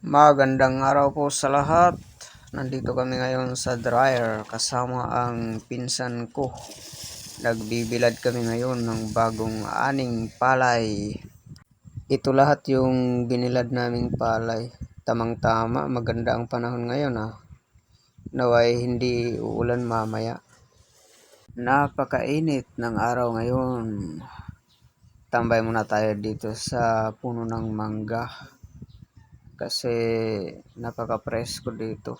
Magandang araw po sa lahat. Nandito kami ngayon sa dryer kasama ang pinsan ko. Nagbibilad kami ngayon ng bagong aning palay. Ito lahat yung binilad naming palay. Tamang-tama, maganda ang panahon ngayon ah. Naway hindi uulan mamaya. Napakainit ng araw ngayon. Tambay muna tayo dito sa puno ng mangga kasi napaka-presko dito.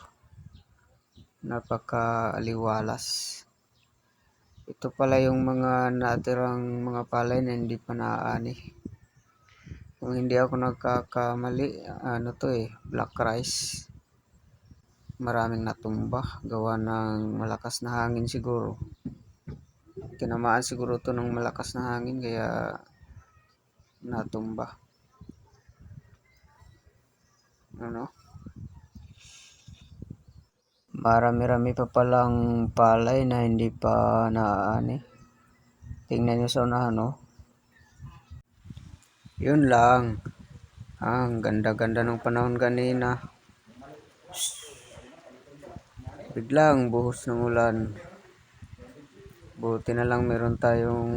Napaka-aliwalas. Ito pala yung mga natirang mga palay na hindi pa naani. Kung hindi ako nagkakamali, ano to eh, black rice. Maraming natumba, gawa ng malakas na hangin siguro. Tinamaan siguro to ng malakas na hangin kaya natumba. Ano? Marami-rami pa palang palay na hindi pa naaani. Tingnan nyo sa unahan, no? Yun lang. Ah, ang ganda-ganda ng panahon kanina. Biglang buhos ng ulan. Buti na lang meron tayong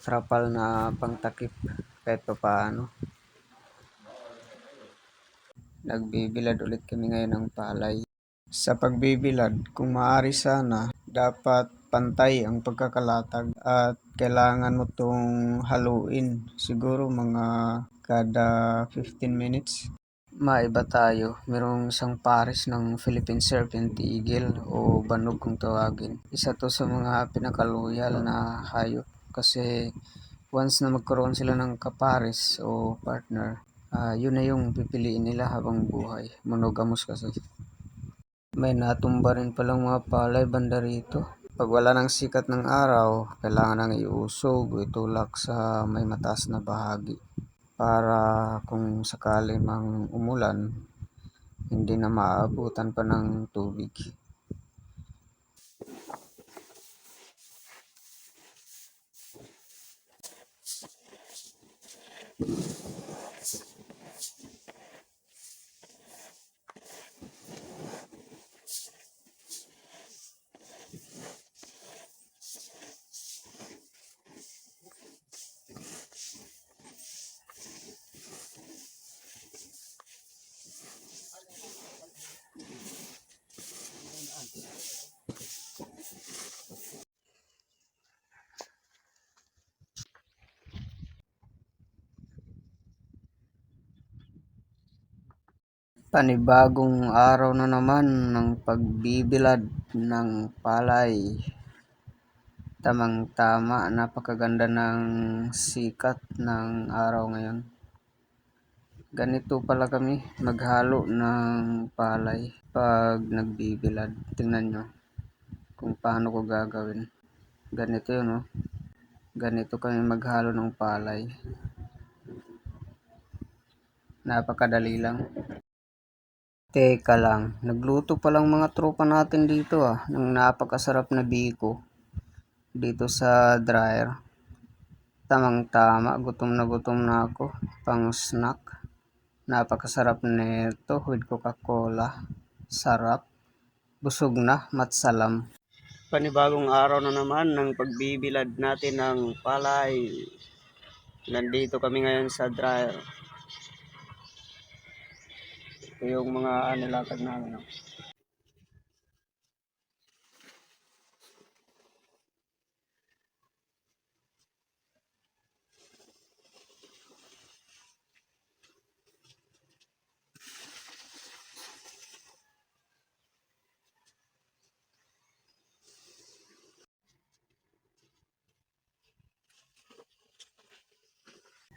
trapal na pangtakip kahit pa paano. Nagbibilad ulit kami ngayon ng palay. Sa pagbibilad, kung maaari sana, dapat pantay ang pagkakalatag at kailangan mo itong haluin. Siguro mga kada 15 minutes. Maiba tayo. Merong isang pares ng Philippine Serpent Eagle o banog kung tawagin. Isa to sa mga pinakaloyal na hayop kasi once na magkaroon sila ng kapares o partner, ah yun na yung pipiliin nila habang buhay. Monogamous kasi. May natumba rin palang mga palay banda rito. Pag wala ng sikat ng araw, kailangan nang iusog o itulak sa may mataas na bahagi para kung sakali mang umulan, hindi na maabutan pa ng tubig. Panibagong araw na naman ng pagbibilad ng palay. Tamang-tama, napakaganda ng sikat ng araw ngayon. Ganito pala kami maghalo ng palay pag nagbibilad. Tingnan nyo kung paano ko gagawin. Ganito yun, no? Ganito kami maghalo ng palay. Napakadali lang. Teka lang, nagluto palang mga tropa natin dito ah, ng napakasarap na biko dito sa dryer. Tamang tama, gutom na gutom na ako, pang snack. Napakasarap nito with Coca-Cola. Sarap. Busog na, matsalam. Panibagong araw na naman ng pagbibilad natin ng palay. Nandito kami ngayon sa dryer. Ito yung mga anilatag namin. oh.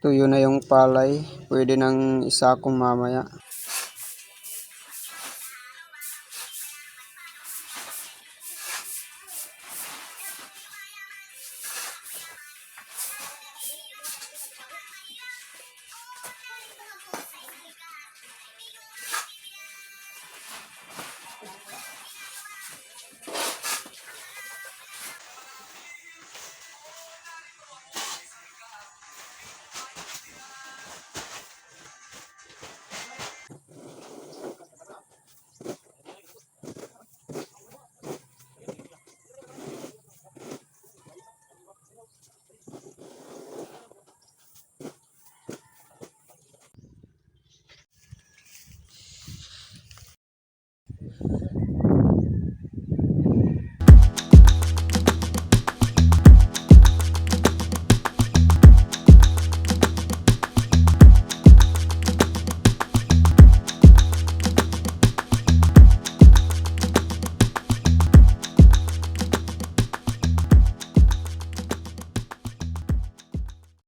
Tuyo na yung palay. Pwede nang isakong mamaya.